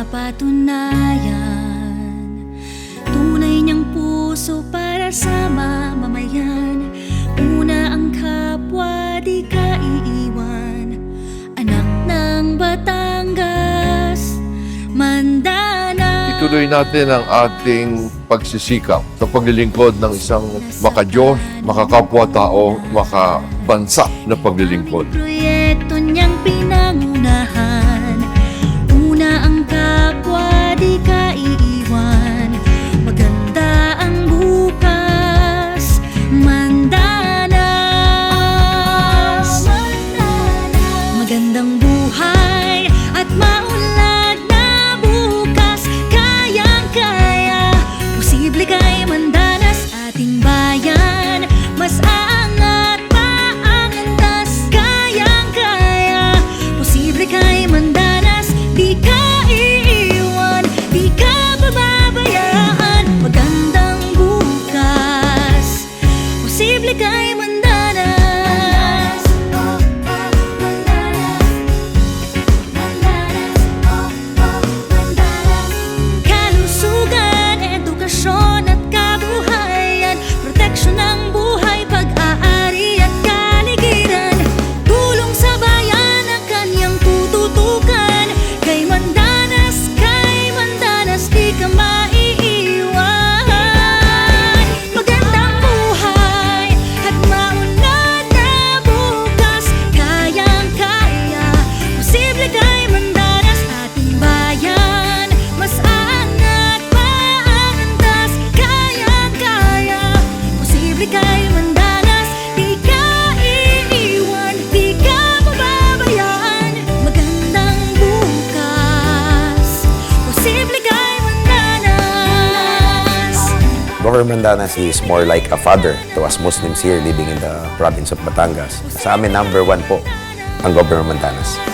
napatunayan. Tunay niyang puso para sa mamamayan. Una ang kapwa, di ka iiwan. Anak ng Batangas, Mandana. Ituloy natin ang ating pagsisikap sa paglilingkod ng isang makadiyos, makakapwa-tao, makabansa na paglilingkod. Proyekto magandang buhay at mauwi Papa Herman Danas is more like a father to us Muslims here living in the province of Batangas. Sa amin, number one po ang Governor Mandanas.